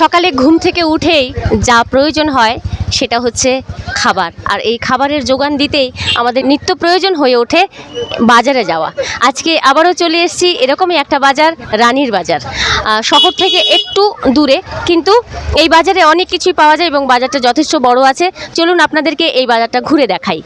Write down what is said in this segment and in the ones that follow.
সকালে ঘুম থেকে উঠেই যা প্রয়োজন হয় সেটা হচ্ছে খাবার। আর এই খাবারের যোগান দিতেই আমাদের নিত্য প্রয়োজন হয়ে ওঠে বাজারে যাওয়া। আজকে আবারও চলে এসেছি এরকমই একটা বাজার, রানীর বাজার। শহর থেকে একটু দূরে, কিন্তু এই বাজারে অনেক কিছুই পাওয়া যায় এবং বাজারটা যথেষ্ট বড় আছে। চলুন আপনাদেরকে এই বাজারটা ঘুরে দেখাই।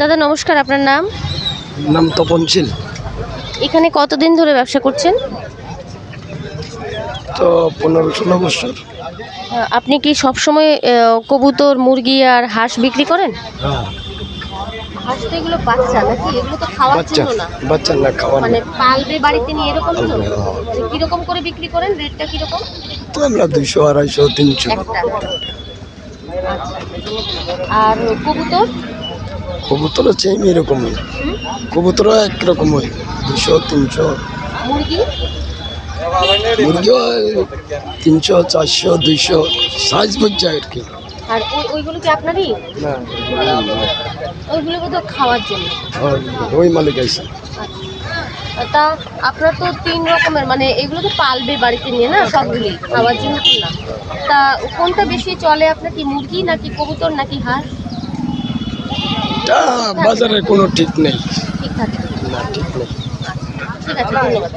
দাদা নমস্কার আপনার নাম? নাম তপন তপনশীল এখানে কতদিন ধরে ব্যবসা করছেন? তো পনেরো ষোলো বছর। আপনি কি সব সময় কবুতর মুরগি আর হাঁস বিক্রি করেন? হ্যাঁ। হাঁস তো এগুলো বাচ্চা নাকি? এগুলো তো খাওয়ার জন্য না। বাচ্চা না খাওয়ার মানে। পালবে বাড়িতে নিয়ে এরকম তো হ্যাঁ। মানে কীরকম করে বিক্রি করেন? রেটটা কীরকম? তো আমরা দুইশো আড়াইশো তিনশো। আচ্ছা। আর কবুতর? কবুতরও সেম এরকমই। কবুতরও একরকম হয় দুশো তিনশো। মুরগিও তিনশো চারশো দুইশো সাইজ বুঝছে আর কি। আর ওইগুলো কি আপনারই? ওইগুলো বোধহয় খাওয়ার জন্য। ওই- ওই মালিক আছে। তা আপনার তো তিন রকমের মানে এগুলো তো পালবে বাড়িতে নিয়ে না সবগুলি খাওয়ার জন্য তো না? তা কোনটা বেশি চলে আপনার কি মুরগি নাকি কবুতর নাকি হাঁস? এটা বাজারের কোনো ঠিক নেই। ঠিক থাকে। না ঠিক নেই। ঠিক আছে ধন্যবাদ।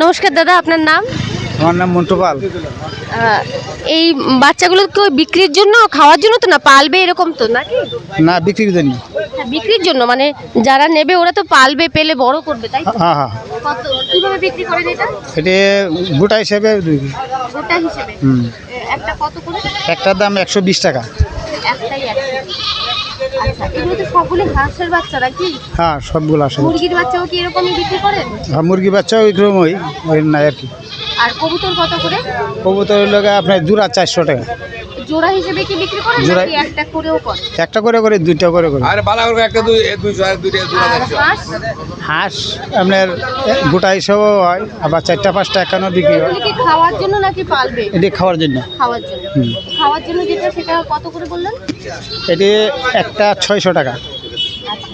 নমস্কার দাদা আপনার নাম? আমার নাম মন্টু পাল এই বাচ্চাগুলো কি বিক্রির জন্য খাওয়ার জন্য তো না পালবে এরকম তো নাকি? না বিক্রির জন্য। হ্যাঁ, বিক্রির জন্য মানে যারা নেবে ওরা তো পালবে পেলে বড় করবে তাই তো? হ্যাঁ হ্যাঁ। কত কীভাবে বিক্রি করেন এটা? এটি গোটা হিসেবে গোটা হিসেবে? একটা কত করে? একটার দাম একশো বিশ টাকা। আচ্ছা এগুলো তো সবগুলো হাঁসের বাচ্চা নাকি? হ্যাঁ সবগুলো আসে মুরগির বাচ্চাও কি এরকমই বিক্রি করেন আর মুরগি বাচ্চাও এরকম ওই ওই নাই আর কি। আর কবুতর কত করে? কবুতর লোক আপনার জোড়া চারশো টাকা। জোড়া হিসেবে কি বিক্রি করেন নাকি একটা করেও করেন? একটা করে করে দুইটা করে করে। আরে বালা করে একটা দুই দুইশো আর দুইটা দুই আর হাঁস? হাঁস আপনার গোটা হিসেবেও হয় আবার চারটা পাঁচটা একান্ন বিক্রি হয়। কি খাওয়ার জন্য নাকি পালবে? এটি খাওয়ার জন্য। খাওয়ার জন্য। খাওয়ার জন্য যেটা সেটা কত করে বললেন? এটি একটা ছয়শো টাকা। আচ্ছা।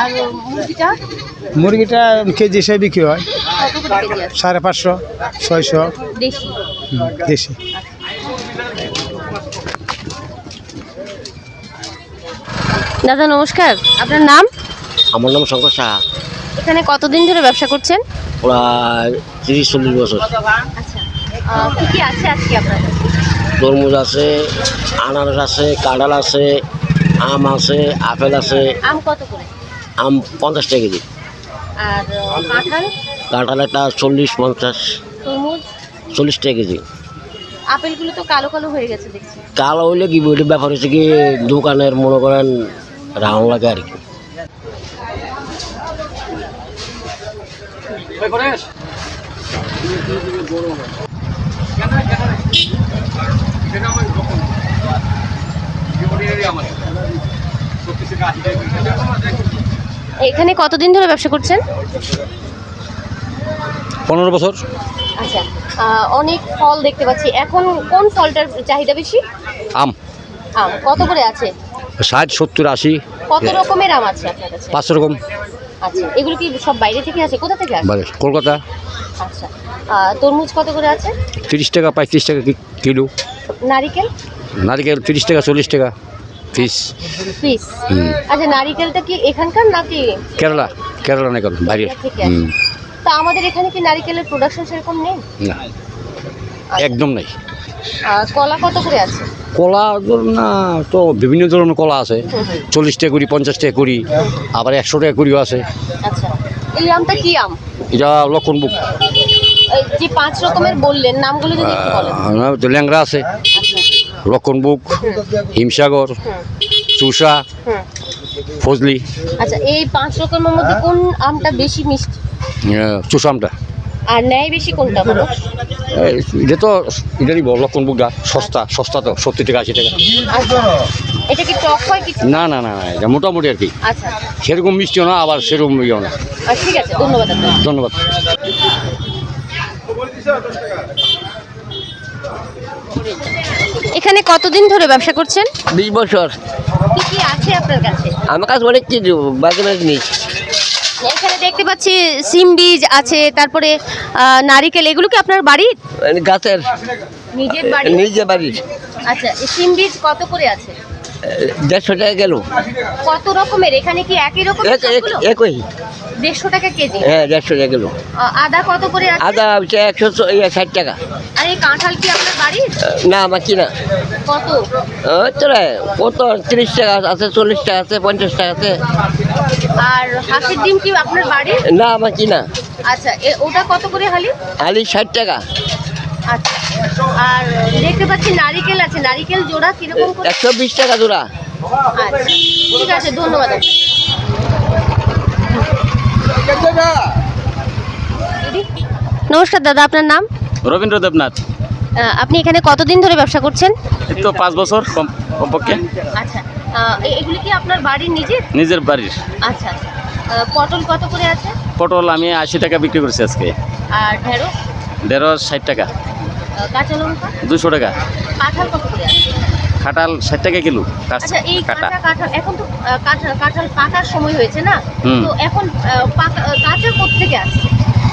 আর মুরগিটা? মুরগিটা কেজি হিসেবে বিক্রি হয়। সাড়ে পাঁচশো ছয়শো। দেশি হুম, দেশি দাদা নমস্কার। আপনার নাম? আমার নাম শঙ্কর সাহা। এখানে কতদিন ধরে ব্যবসা করছেন? প্রায় তিরিশ চল্লিশ বছর। আচ্ছা। কি কি আছে আজকে আপনার? তরমুজ আছে আনারস আছে কাঁঠাল আছে আম আছে আপেল আছে। আম কত করে? আম পঞ্চাশ টাকা কেজি। আর কাঁঠাল? কাঁঠাল একটা চল্লিশ পঞ্চাশ। তরমুজ? চল্লিশ টাকা কেজি। আপেলগুলো তো কালো কালো হয়ে গেছে দেখছি। কালো হইলে কি ব্যাপার হচ্ছে কি দোকানের মনে করেন রাউন্ড লাগে আর কি এখানে কতদিন ধরে ব্যবসা করছেন? পনেরো বছর। আচ্ছা অনেক ফল দেখতে পাচ্ছি। এখন কোন ফলটার চাহিদা বেশি? আম। আম কত করে আছে? ষাট সত্তর আশি। কত রকমের আম আছে আপনার কাছে? পাঁচশো রকম। আচ্ছা এগুলো কি সব বাইরে থেকে আসে? কোথা থেকে আসে? কলকাতা। আচ্ছা তরমুজ কত করে আছে? তিরিশ টাকা পঁয়ত্রিশ টাকা কি- কিলো। নারিকেল? নারিকেল তিরিশ টাকা চল্লিশ টাকা। পিস পিস আচ্ছা নারিকেলটা কি এখানকার নাকি? কেরালা কেরালা নাকি বাইরে। তা আমাদের এখানে কি নারিকেলের প্রোডাকশন সেরকম নেই? না। একদম নাই। কলা কত করে আছে? কলা না তো বিভিন্ন ধরনের কলা আছে। চল্লিশ টাকা করি পঞ্চাশ টাকা করি আবার একশো টাকা করিও আছে। আচ্ছা এই আমটা কি আম? এটা লক্ষণ বুক। এই যে পাঁচ রকমের বললেন নামগুলো যদি একটু বলেন। ল্যাংরা আছে আচ্ছা লক্ষণ বুক হিমসাগর চুষা ফজলি। আচ্ছা এই পাঁচ রকমের মধ্যে কোন আমটা বেশি মিষ্টি? আহ, চুষামটা আর ন্যায় বেশি কোনটা এই, এটা তো এটারই বড় লক্ষণ বুকটা সস্তা সস্তা তো সত্তর টাকা আশি টাকা। আচ্ছা এটা কি টক হয় কিছু? না না না না এটা মোটামুটি আর কি। আচ্ছা সেরকম মিষ্টিও না আবার সেরকম ইয়েও না। ঠিক আছে ধন্যবাদ ধন্যবাদ। এখানে কতদিন ধরে ব্যবসা করছেন? বিশ বছর। কি কি আছে আপনার কাছে? আমার কাছে অনেক কিছু বাজে বাজে জিনিস এখানে দেখতে পাচ্ছি সিম বীজ আছে তারপরে আহ, নারিকেল এগুলো কি আপনার বাড়ির গাছের। নিজের বাড়ি? নিজের বাড়ির। আচ্ছা এই সিম বীজ কত করে আছে? দেড়শো টাকা গেল। কত রকমের? এখানে কি একই রকম এক- এক- একই। দেড়শো টাকা কেজি? হ্যাঁ দেড়শো টাকা গেল। আদা কত করে আদা হচ্ছে একশো ইয়ে, ষাট টাকা। আর এই কাঁঠাল কি আপনার বাড়ির? না আমার কিনা কত? তিরিশ টাকা আছে চল্লিশ টাকা আছে পঞ্চাশ টাকা আছে। আর হাঁসের ডিম কি আপনার বাড়ির? না আমার কিনা আচ্ছা ওটা কত করে হালি? আলি ষাট টাকা। আচ্ছা। আর দেখতে পাচ্ছি নারিকেল আছে। নারিকেল জোড়া কীরকম করে? একশো বিশ টাকা জোড়া। আচ্ছা। ঠিক আছে ধন্যবাদ। নমস্কার দাদা আপনার নাম? রবীন্দ্র দেবনাথ। আপনি এখানে কতদিন ধরে ব্যবসা করছেন? তো পাঁচ বছর কম কমপক্ষে। আচ্ছা। এগুলি কি আপনার বাড়ির নিজের? নিজের বাড়ির। আচ্ছা। পটল কত করে আছে? পটল আমি আশি টাকা বিক্রি করছি আজকে। আর ঢেঁড়স? ঢেঁড়স ষাট টাকা। কাঁচা লঙ্কা? দুশো টাকা। কাঁঠাল কত করে আছে? খাটাল ষাট টাকা কিলো আচ্ছা এই কাঁচা কাঁঠাল এখন তো কাঁঠাল কাঁঠাল পাকার সময় হয়েছে না? তো এখন কাঁচা কোথেকে আসছে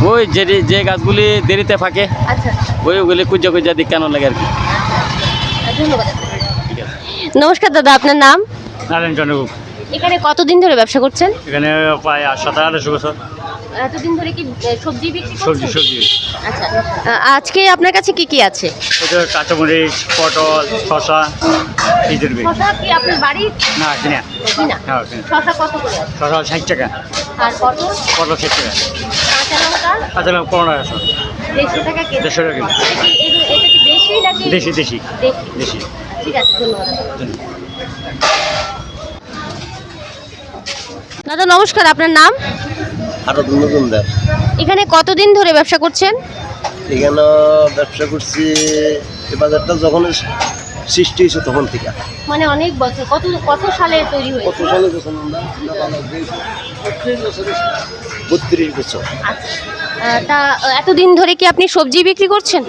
ওই যে যে গাছগুলি দেরিতে ফাঁকে আচ্ছা। ওই ওগুলি কুজা কুজা দিক কেন লাগে আর কি। ধন্যবাদ আছে নমস্কার দাদা আপনার নাম? নারায়ণ চন্দ্রগুপ এখানে কতদিন ধরে ব্যবসা করছেন? এখানে প্রায় সাত আঠারোশো বছর। এতদিন ধরে কি সবজি বিক্রি সবজি সবজি আচ্ছা আজকে আপনার কাছে কি কি আছে? কাঁচামরিচ পটল শশা এই শশা কি আপনার বাড়ি? না কিনা। কিনা? শশা কত করে? শশা ষাট টাকা। আর পটল? পটল ষাট টাকা। কাঁচা লঙ্কা? কাঁচা লঙ্কা পনেরো টাকা। দেড়শো টাকা দেড়শো এটা কি দেশি নাকি? দেশি দেশি। দেশি। দেশি। ঠিক আছে ধন্যবাদ। দাদা নমস্কার। আপনার নাম? আরও মজুমদার এখানে কতদিন ধরে ব্যবসা করছেন? এখানে ব্যবসা করছি এই বাজারটা যখন সৃষ্টি হয়েছে তখন থেকে। মানে অনেক বছর কত কত সালে তৈরি কত হয়েছে সালে যখন বত্রিশ বছর আচ্ছা। তা এতদিন ধরে কি আপনি সবজি বিক্রি করছেন?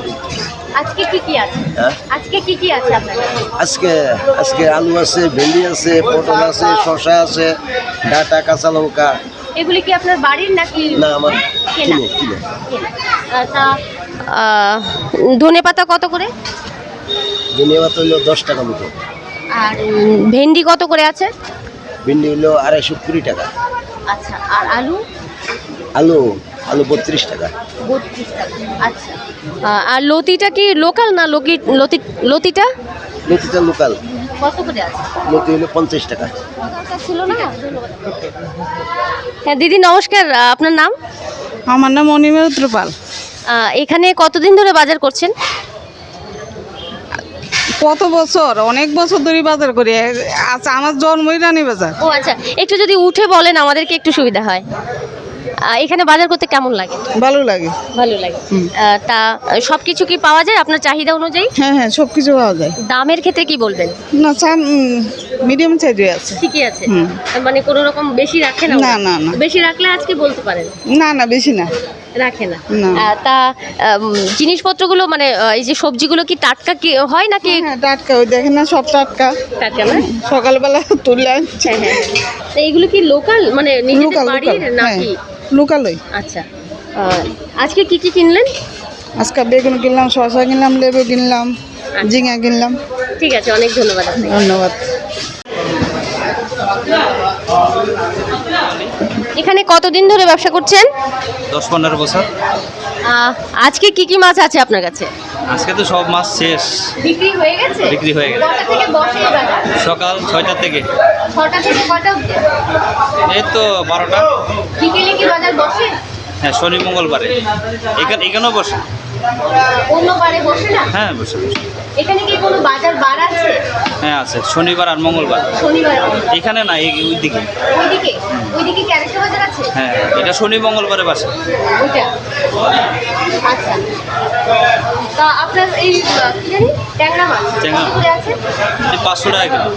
আজকে কি কি আছে? হ্যাঁ? আজকে কি কি আছে আজকে আজকে আলু আছে ভেন্ডি আছে পটল আছে শসা আছে ডাটা কাঁচা লঙ্কা। এগুলি কি আপনার বাড়ির নাকি না আমার কেনা। তা ধনে পাতা কত করে? ধনিয়া পাতা হইল দশ টাকা মতো। আর ভেন্ডি কত করে আছে? ভেন্ডি হলো আড়াইশো কুড়ি টাকা। আচ্ছা আর আলু? আলু আলু বত্রিশ টাকা। বত্রিশ টাকা আচ্ছা। আর লতিটা কি লোকাল না লতি লতি লতিটা? লতিটা লোকাল। কত করে আছে? লতি হলো পঞ্চাশ টাকা। ছিল না? হ্যাঁ দিদি নমস্কার। আপনার নাম? আমার নাম অনিমা উত্রপাল এখানে কতদিন ধরে বাজার করছেন? কত বছর? অনেক বছর ধরে বাজার করি। আচ্ছা আমার জন্মই রানী বাজার। ও আচ্ছা। একটু যদি উঠে বলেন আমাদেরকে একটু সুবিধা হয়। এখানে বাজার করতে কেমন লাগে? ভালো লাগে। ভালো লাগে। তা সব কিছু কি পাওয়া যায় আপনার চাহিদা অনুযায়ী? হ্যাঁ হ্যাঁ সব কিছু পাওয়া যায়। দামের ক্ষেত্রে কি বলবেন? না চান মিডিয়াম সাইজে আছে। ঠিকই আছে। মানে কোনো রকম বেশি রাখে না, না, না। বেশি রাখলে আজকে বলতে পারেন। না না বেশি না। রাখে না। তা জিনিসপত্রগুলো মানে এই যে সবজিগুলো কি টাটকা কি হয় নাকি? হ্যাঁ টাটকা ওই দেখেন না সব টাটকা। টাটকা না? সকালবেলা তুলে আনছি। হ্যাঁ হ্যাঁ। তা এগুলো কি লোকাল? মানে নিজেদের বাড়ির নাকি? লোকালই। আচ্ছা। আজকে কি কি কিনলেন? আজকে বেগুন কিনলাম শসা কিনলাম লেবু কিনলাম ঝিঙা কিনলাম। ঠিক আছে অনেক ধন্যবাদ ধন্যবাদ। এখানে কতদিন ধরে ব্যবসা করছেন? দশ পনেরো বছর। আজকে কি কি মাছ আছে আপনার কাছে? আজকে তো সব মাছ শেষ। বিক্রি হয়ে গেছে? বিক্রি হয়ে গেছে। সকাল ছয়টার থেকে। ছটা থেকে কটা এই তো বারোটা। বিকেলে কি বাজার বসে? হ্যাঁ শনি মঙ্গলবারে। এখানে এখানেও বসে। অন্য বারে বসে না? হ্যাঁ বসে এখানে কি কোনো বাজার বার আছে? হ্যাঁ আছে। শনিবার আর মঙ্গলবার। শনিবার এখানে না এই ওইদিকে। ওইদিকে? ওইদিকে কি আরেকটা বাজার আছে? হ্যাঁ এটা শনি মঙ্গলবারে বাসে। ওইটা? আচ্ছা। তা আপনার এই কি জানি? ট্যাংরা মাছ। ট্যাংরা। আছে? পাঁচশো টাকা কিলো।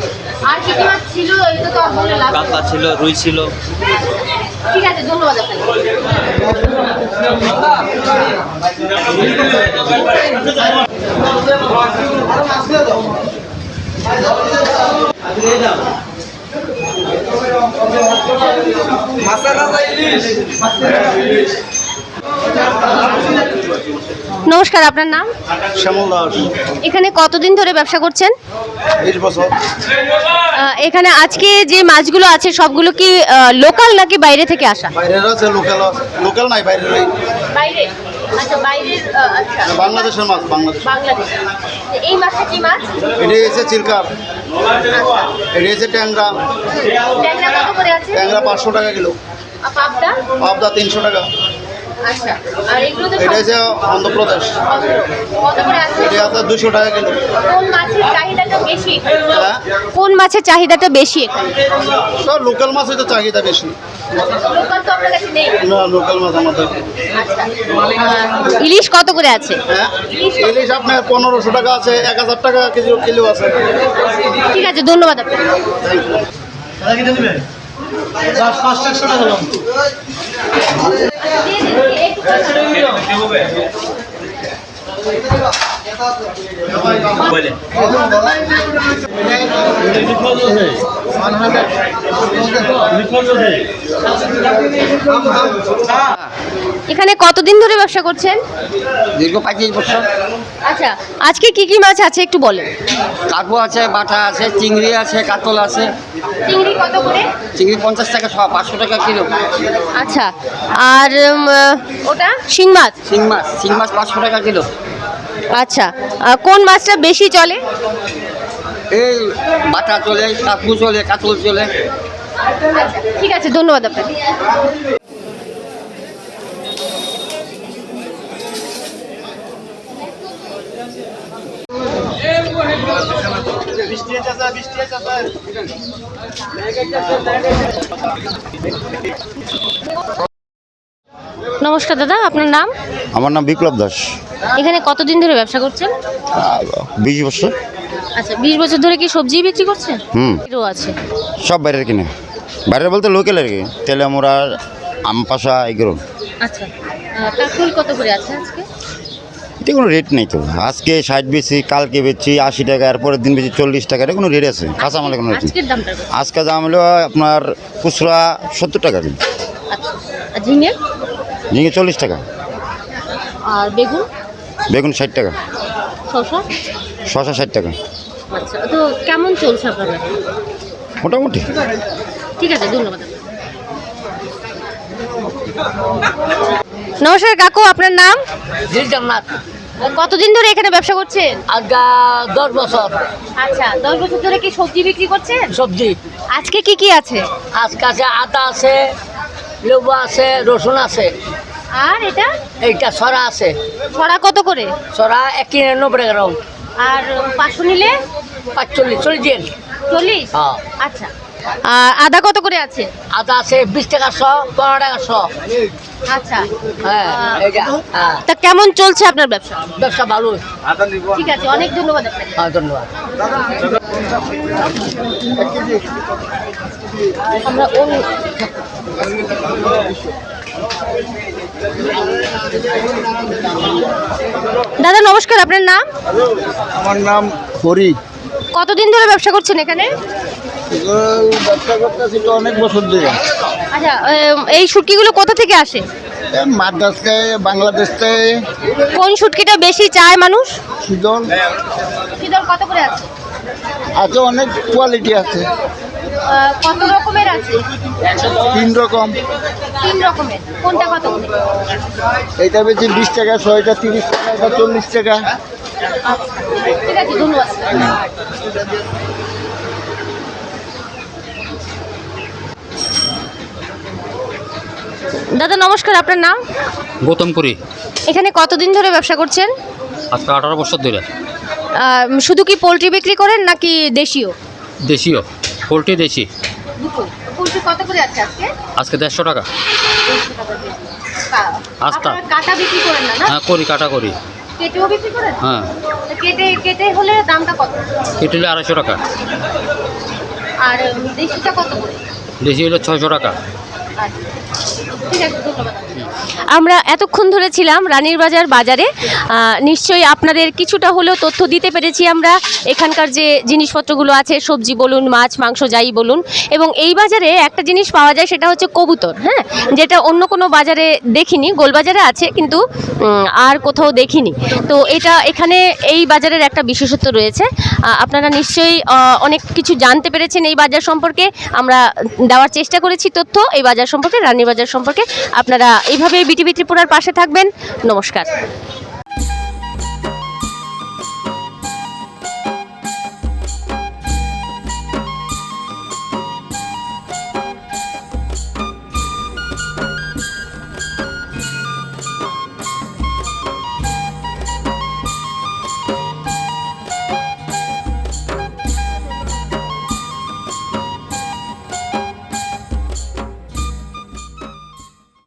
আর কি কি মাছ ছিল? এটা তো বলে লাভ কাতলা ছিল রুই ছিল। ঠিক আছে ধন্যবাদ আপনাকে। মাছের রাজা ইলিশ মাছের ইলিশ। নমস্কার আপনার নাম? শ্যামল দাস। এখানে কতদিন ধরে ব্যবসা করছেন? বছর। এখানে আজকে যে মাছগুলো আছে সবগুলো কি লোকাল নাকি বাইরে থেকে আসা? বাইরের আছে লোকাল লোকাল নাই বাইরের বাইরে? আচ্ছা বাইরের আচ্ছা। বাংলাদেশের মাছ বাংলাদেশ বাংলাদেশ এই মাছটা কি মাছ? এটি চিলকাপ এটি ট্যাংরা। ট্যাংরা কত করে আছে? ট্যাংরা পাঁচশো টাকা কিলো। পাবদা? পাবদা তিনশো টাকা। আচ্ছা আর এগুলো তো এটা এসে অন্ধ্রপ্রদেশ। আছে? দুশো টাকা কিলো। কোন মাছের চাহিদাটা বেশি? হ্যাঁ? কোন মাছের চাহিদাটা বেশি সব লোকাল মাছই তো চাহিদা বেশি। লোকাল তো আপনার কাছে নেই? না লোকাল মাছ আমাদের। আচ্ছা। ইলিশ কত করে আছে? হ্যাঁ? ইলিশ আপনার পনেরোশো টাকা আছে এক হাজার টাকা কেজি কিলো আছে। ঠিক আছে ধন্যবাদ আপনাকে। দিয়ে দিন একটু এখানে কতদিন ধরে ব্যবসা করছেন? দীর্ঘ পঁচিশ বছর। আচ্ছা আজকে কি কি মাছ আছে একটু বলেন। কাকু আছে বাটা আছে চিংড়ি আছে কাতল আছে। চিংড়ি কত করে? চিংড়ি পঞ্চাশ টাকা সব পাঁচশো টাকা কিলো। আচ্ছা আর উম, ওটা? শিং মাছ? শিং মাছ শিং মাছ পাঁচশো টাকা কিলো। আচ্ছা কোন মাছটা বেশি চলে? এই বাটা চলে কাকু চলে কাতল চলে। ঠিক আছে ধন্যবাদ আপনাকে। নমস্কার দাদা আপনার নাম? আমার নাম বিপ্লব দাস। এখানে কতদিন ধরে ব্যবসা করছেন? বিশ বছর। আচ্ছা বিশ বছর ধরে কি সবজি বিক্রি করছেন? হুম। আছে। সব বাইরের কিনে। বাইরের বলতে লোকাল আর কি। তেলেমুড়া আম পাশা এগুলো। আচ্ছা কাকুল কত করে আছে আজকে? এতে কোনো রেট নেই তো। আজকে ষাট বেশি কালকে বেচছি আশি টাকা এরপরের দিন বেশি চল্লিশ টাকা। এটা কোনো রেট আছে। কোনো রেট? আজকে দাম হলো আপনার খুচরা সত্তর টাকা আচ্ছা ঝিঙে? ঝিঙে চল্লিশ টাকা। আর বেগুন? বেগুন ষাট টাকা। শসা? শশা ষাট টাকা। আচ্ছা তো কেমন চলছে আপনার মোটামুটি। ঠিক আছে ধন্যবাদ নমস্কার কাকু আপনার নাম? জান্নাত কতদিন ধরে এখানে ব্যবসা করছেন? আগা দশ বছর। আচ্ছা দশ বছর ধরে কি সবজি বিক্রি করছেন? সবজি। আজকে কি কি আছে? আজকে আছে আদা আছে লেবু আছে রসুন আছে। আর এটা? এইটা সরা আছে। ছড়া কত করে? সরা এক নব্বই টাকা আর পাঁচশো নিলে? পাঁচচল্লিশ চল্লিশ দিন চল্লিশ? হ্যাঁ। আচ্ছা। আর আদা কত করে আছে? আদা আছে বিশ টাকা শ পনেরো টাকা শ। আচ্ছা। হ্যাঁ হ্যাঁ। তা কেমন চলছে আপনার ব্যবসা? ব্যবসা ভালো। ঠিক আছে অনেক ধন্যবাদ হ্যাঁ ধন্যবাদ। আমরা দাদা নমস্কার আপনার নাম? আমার নাম হরি। কতদিন ধরে ব্যবসা করছেন এখানে? ব্যবসা করতেছি তো অনেক বছর ধরে। আচ্ছা এই শুটকিগুলো কোথা থেকে আসে? মাদ্রাস থেকে বাংলাদেশ। থেকে কোন শুটকিটা বেশি চায় মানুষ? শীতল শীতল কত করে আছে? আছে অনেক কোয়ালিটি আছে। কত রকমের আছে? তিন রকম। তিন রকমের। কোনটা কত এইটা বেশি বিশ টাকা ছয়টা তিরিশ টাকা চল্লিশ টাকা। ঠিক আছে ধন্যবাদ। দাদা নমস্কার আপনার নাম? গৌতম করি এখানে কতদিন ধরে ব্যবসা করছেন? আজকে আঠারো বছর ধরে। শুধু কি পোলট্রি বিক্রি করেন নাকি দেশীয়? দেশীয়। পোলট্রি দেশি। পোলট্রি কত করে আছে আজকে? আজকে দেড়শো টাকা। আস্তা। কাটা বিক্রি করেন না হ্যাঁ করি কাটা করি। কেটেও বিক্রি করেন? হ্যাঁ। কেটে কেটে হলে দামটা কত? কেটে হলে আড়াইশো টাকা। আর দেশিটা কত করে? দেশি হলে ছয়শো টাকা। আমরা এতক্ষণ ধরে ছিলাম রানীর বাজার বাজারে। নিশ্চয়ই আপনাদের কিছুটা হলেও তথ্য দিতে পেরেছি আমরা। এখানকার যে জিনিসপত্রগুলো আছে, সবজি বলুন, মাছ, মাংস, যাই বলুন। এবং এই বাজারে একটা জিনিস পাওয়া যায়, সেটা হচ্ছে কবুতর হ্যাঁ? যেটা অন্য কোনো বাজারে দেখিনি, গোলবাজারে আছে, কিন্তু আর কোথাও দেখিনি। তো এটা এখানে এই বাজারের একটা বিশেষত্ব রয়েছে। আপনারা নিশ্চয়ই অনেক কিছু জানতে পেরেছেন এই বাজার সম্পর্কে। আমরা দেওয়ার চেষ্টা করেছি তথ্য। এই বাজার সম্পর্কে রানী বাজার সম্পর্কে আপনারা এইভাবে বিটিভি ত্রিপুরার পুরার পাশে থাকবেন। নমস্কার।